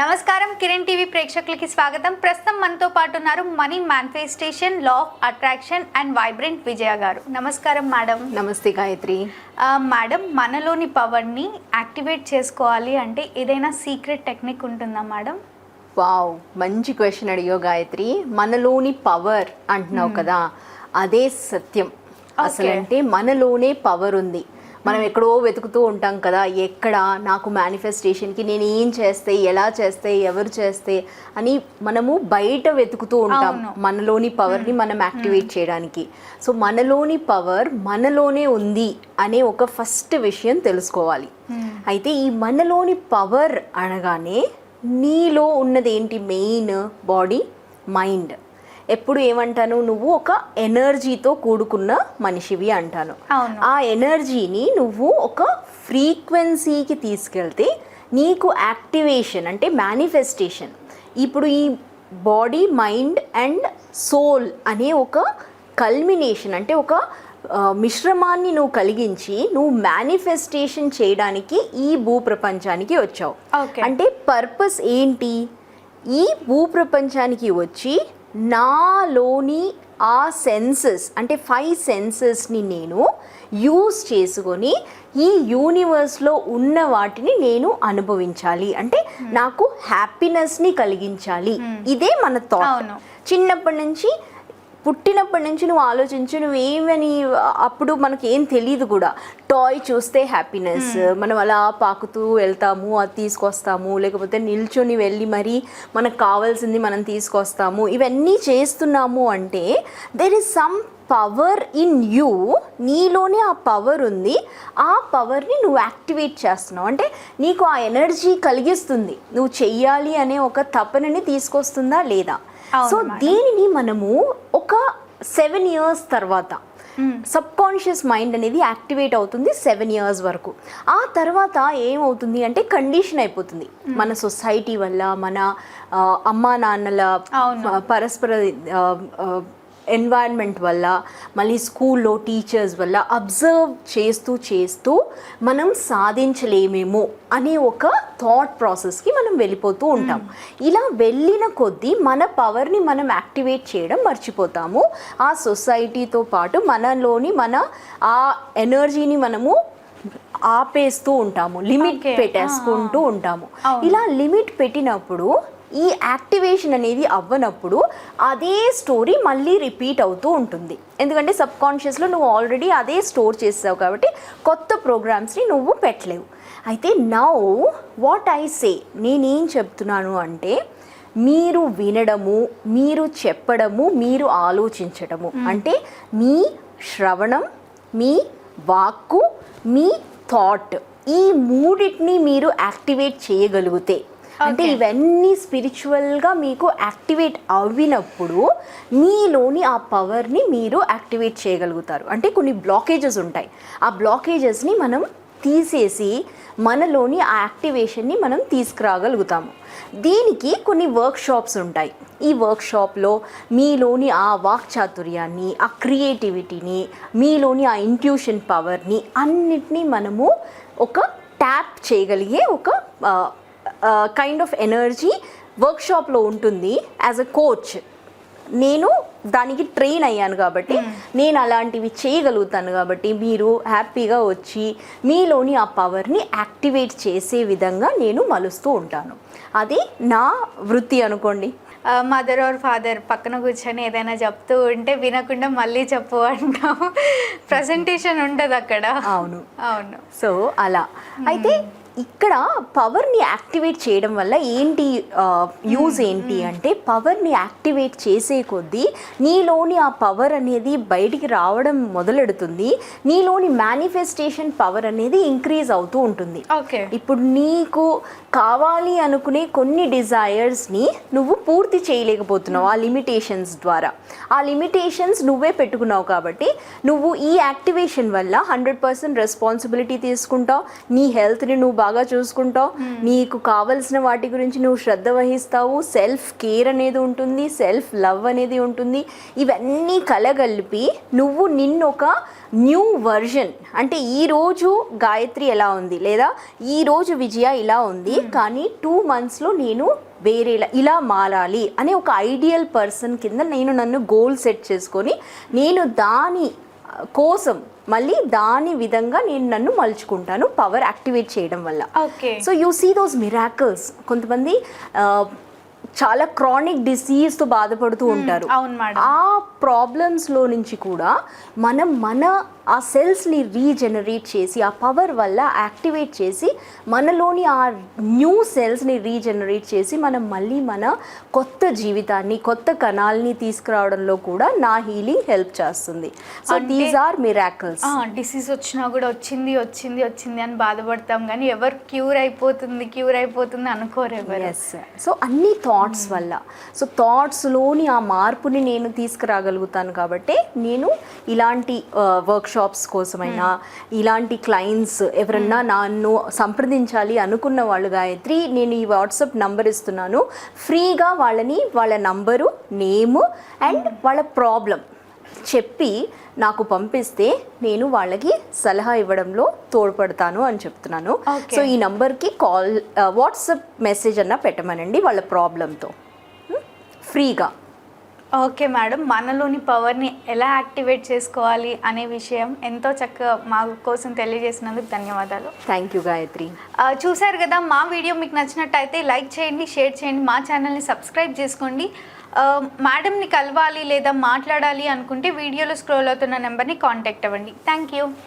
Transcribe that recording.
నమస్కారం కిరణ్ టీవీ ప్రేక్షకులకి స్వాగతం. ప్రస్తుతం మనతో పాటు ఉన్నారు money manifestation law of attraction and vibrant Vijaya garu. నమస్కారం మేడం. నమస్తే గాయత్రి. మేడం మనలోని పవర్ని యాక్టివేట్ చేసుకోవాలి అంటే ఏదైనా సీక్రెట్ టెక్నిక్ ఉంటుందా మేడం? వావ్ మంచి క్వశ్చన్ అడిగావు గాయత్రి. మనలోని పవర్ అంటున్నావు కదా అదే సత్యం. అసలు అంటే మనలోనే పవర్ ఉంది. మనం ఎక్కడో వెతుకుతూ ఉంటాం కదా ఎక్కడ నాకు మేనిఫెస్టేషన్కి నేను ఏం చేస్తే ఎలా చేస్తే ఎవరు చేస్తే అని మనము బయట వెతుకుతూ ఉంటాం. మనలోని పవర్ని మనం యాక్టివేట్ చేయడానికి. సో మనలోని పవర్ మనలోనే ఉంది అనే ఒక ఫస్ట్ విషయం తెలుసుకోవాలి. అయితే ఈ మనలోని పవర్ అనగానే నీలో ఉన్నది ఏంటి మెయిన్ బాడీ మైండ్ ఎప్పుడు ఏమంటాను? నువ్వు ఒక ఎనర్జీతో కూడుకున్న మనిషివి అంటాను. ఆ ఎనర్జీని నువ్వు ఒక ఫ్రీక్వెన్సీకి తీసుకెళ్తే నీకు యాక్టివేషన్ అంటే మేనిఫెస్టేషన్ ఇప్పుడు ఈ బాడీ మైండ్ అండ్ సోల్ అనే ఒక కల్మినేషన్ అంటే ఒక మిశ్రమాన్ని నువ్వు కలిగించి నువ్వు మేనిఫెస్టేషన్ చేయడానికి ఈ భూప్రపంచానికి వచ్చావు. అంటే పర్పస్ ఏంటి? ఈ భూప్రపంచానికి వచ్చి నాలోని ఆ సెన్సెస్ అంటే ఫైవ్ సెన్సెస్ని నేను యూస్ చేసుకొని ఈ యూనివర్స్లో ఉన్న వాటిని నేను అనుభవించాలి. అంటే నాకు హ్యాపీనెస్ని కలిగించాలి. ఇదే మన థాట్. చిన్నప్పటి నుంచి పుట్టినప్పటి నుంచి నువ్వు ఆలోచించు నువ్వు ఏమని అప్పుడు మనకి ఏం తెలియదు కూడా. టాయ్ చూస్తే హ్యాపీనెస్ మనం అలా పాకుతూ వెళ్తాము అది తీసుకొస్తాము లేకపోతే నిల్చొని వెళ్ళి మరి మనకు కావాల్సింది మనం తీసుకొస్తాము ఇవన్నీ చేస్తున్నాము అంటే there is some power in you నీలోనే ఆ పవర్ ఉంది. ఆ పవర్ని నువ్వు యాక్టివేట్ చేస్తున్నావు. అంటే నీకు ఆ ఎనర్జీ కలిగిస్తుంది. నువ్వు చెయ్యాలి అనే ఒక తపనని తీసుకొస్తుందా లేదా? సో. దీనిని మనము ఒక సెవెన్ ఇయర్స్ తర్వాత సబ్ కాన్షియస్ మైండ్ అనేది యాక్టివేట్ అవుతుంది సెవెన్ ఇయర్స్ వరకు. ఆ తర్వాత ఏమవుతుంది అంటే కండిషన్ అయిపోతుంది. మన సొసైటీ వల్ల మన అమ్మా నాన్నల పరస్పర ఎన్వైర్న్మెంట్ వల్ల మళ్ళీ స్కూల్లో టీచర్స్ వల్ల అబ్జర్వ్ చేస్తూ చేస్తూ మనం సాధించలేమేమో అనే ఒక థాట్ ప్రాసెస్కి మనం వెళ్ళిపోతూ ఉంటాం. ఇలా వెళ్ళిన కొద్దీ మన పవర్ని మనం యాక్టివేట్ చేయడం మర్చిపోతాము. ఆ సొసైటీతో పాటు మనలోని మన ఆ ఎనర్జీని మనము ఆపేస్తూ ఉంటాము. లిమిట్. పెట్టేసుకుంటూ ఉంటాము. ఇలా లిమిట్ పెట్టినప్పుడు ఈ యాక్టివేషన్ అనేది అవ్వనప్పుడు అదే స్టోరీ మళ్ళీ రిపీట్ అవుతూ ఉంటుంది. ఎందుకంటే సబ్ కాన్షియస్లో నువ్వు ఆల్రెడీ అదే స్టోర్ చేసావు కాబట్టి కొత్త ప్రోగ్రామ్స్ని నువ్వు పెట్టలేవు. అయితే నౌ వాట్ ఐ సే నేనేం చెప్తున్నాను అంటే మీరు వినడము మీరు చెప్పడము మీరు ఆలోచించడము. అంటే మీ శ్రవణం మీ వాక్కు మీ థాట్ ఈ మూడిటిని మీరు యాక్టివేట్ చేయగలిగితే అంటే. ఇవన్నీ స్పిరిచువల్గా మీకు యాక్టివేట్ అవ్వినప్పుడు మీలోని ఆ పవర్ని మీరు యాక్టివేట్ చేయగలుగుతారు. అంటే కొన్ని బ్లాకేజెస్ ఉంటాయి. ఆ బ్లాకేజెస్ని మనం తీసేసి మనలోని ఆ యాక్టివేషన్ని మనం తీసుకురాగలుగుతాము. దీనికి కొన్ని వర్క్ షాప్స్ ఉంటాయి. ఈ వర్క్ షాప్లో మీలోని ఆ వాక్చాతుర్యాన్ని ఆ క్రియేటివిటీని మీలోని ఆ ఇంట్యూషన్ పవర్ని అన్నిటినీ మనము ఒక ట్యాప్ చేయగలిగే ఒక కైండ్ ఆఫ్ ఎనర్జీ వర్క్షాప్లో ఉంటుంది యాజ్ అ కోచ్ నేను దానికి ట్రైన్ అయ్యాను కాబట్టి నేను అలాంటివి చేయగలుగుతాను కాబట్టి మీరు హ్యాపీగా వచ్చి మీలోని ఆ పవర్ని యాక్టివేట్ చేసే విధంగా నేను మలుస్తూ ఉంటాను. అది నా వృత్తి అనుకోండి. మదర్ ఆర్ ఫాదర్ పక్కన కూర్చొని ఏదైనా చెప్తూ ఉంటే వినకుండా మళ్ళీ చెప్పు అంటాం ప్రజెంటేషన్ ఉంటుంది అక్కడ. అవును. అవును. సో అలా. అయితే ఇక్కడ పవర్ని యాక్టివేట్ చేయడం వల్ల ఏంటి యూజ్ ఏంటి అంటే పవర్ని యాక్టివేట్ చేసే కొద్దీ నీలోని ఆ పవర్ అనేది బయటికి రావడం మొదలెడుతుంది. నీలోని మేనిఫెస్టేషన్ పవర్ అనేది ఇంక్రీజ్ అవుతూ ఉంటుంది. ఓకే ఇప్పుడు నీకు కావాలి అనుకునే కొన్ని డిజైర్స్ని నువ్వు పూర్తి చేయలేకపోతున్నావు ఆ లిమిటేషన్స్ ద్వారా. ఆ లిమిటేషన్స్ నువ్వే పెట్టుకున్నావు కాబట్టి నువ్వు ఈ యాక్టివేషన్ వల్ల హండ్రెడ్ పర్సెంట్ రెస్పాన్సిబిలిటీ తీసుకుంటావు. నీ హెల్త్ని నువ్వు బాగా చూసుకుంటావు. నీకు కావలసిన వాటి గురించి నువ్వు శ్రద్ధ వహిస్తావు. సెల్ఫ్ కేర్ అనేది ఉంటుంది సెల్ఫ్ లవ్ అనేది ఉంటుంది. ఇవన్నీ కలగలిపి నువ్వు నిన్ను ఒక న్యూ వర్జన్ అంటే ఈ రోజు గాయత్రి ఎలా ఉంది? లేదా ఈ రోజు విజయ ఇలా ఉంది. కానీ టూ మంత్స్లో నేను వేరేలా ఇలా మారాలి అనే ఒక ఐడియల్ పర్సన్ కింద నేను నన్ను గోల్ సెట్ చేసుకొని నేను దాని కోసం మళ్ళీ దాని విధంగా నేను నన్ను మలుచుకుంటాను పవర్ యాక్టివేట్ చేయడం వల్ల. Okay so you see those miracles కొంతమంది చాలా క్రానిక్ డిసీజ్తో బాధపడుతూ ఉంటారు. అవును మేడం ఆ ప్రాబ్లమ్స్లో నుంచి కూడా మనం మన ఆ సెల్స్ని రీజనరేట్ చేసి ఆ పవర్ వల్ల యాక్టివేట్ చేసి మనలోని ఆ న్యూ సెల్స్ని రీజనరేట్ చేసి మనం మళ్ళీ మన కొత్త జీవితాన్ని కొత్త కణాలని తీసుకురావడంలో కూడా నా హీలింగ్ హెల్ప్ చేస్తుంది. So these are miracles disease వచ్చినా కూడా వచ్చింది వచ్చింది వచ్చింది అని బాధపడతాం కానీ ఎవరు క్యూర్ అయిపోతుంది క్యూర్ అయిపోతుంది అనుకోరు ఎవరు. ఎస్ సో అన్ని థాట్స్ వల్ల. సో థాట్స్లోని ఆ మార్పుని నేను తీసుకురాగలుగుతాను కాబట్టి నేను ఇలాంటి వర్క్షాప్స్ కోసమైనా ఇలాంటి క్లయింట్స్ ఎవరన్నా నన్ను సంప్రదించాలి అనుకున్న వాళ్ళు గాయత్రి నేను ఈ వాట్సాప్ నంబర్ ఇస్తున్నాను. ఫ్రీగా వాళ్ళని వాళ్ళ నంబరు నేము అండ్ వాళ్ళ ప్రాబ్లం చెప్పి నాకు పంపిస్తే నేను వాళ్ళకి సలహా ఇవ్వడంలో తోడ్పడతాను అని చెప్తున్నాను. సో ఈ నంబర్కి కాల్ వాట్సాప్ మెసేజ్ అన్న పెట్టమనండి వాళ్ళ ప్రాబ్లంతో ఫ్రీగా. Okay madam. మనలోని పవర్ని ఎలా యాక్టివేట్ చేసుకోవాలి అనే విషయం ఎంతో చక్కగా మా కోసం తెలియజేసినందుకు ధన్యవాదాలు. థ్యాంక్ యూ గాయత్రి చూశారు కదా మా వీడియో మీకు నచ్చినట్టయితే లైక్ చేయండి షేర్ చేయండి మా ఛానల్ని సబ్స్క్రైబ్ చేసుకోండి. మేడంని కలవాలి లేదా మాట్లాడాలి అనుకుంటే వీడియోలో స్క్రోల్ అవుతున్న నెంబర్ని కాంటాక్ట్ అవ్వండి. Thank you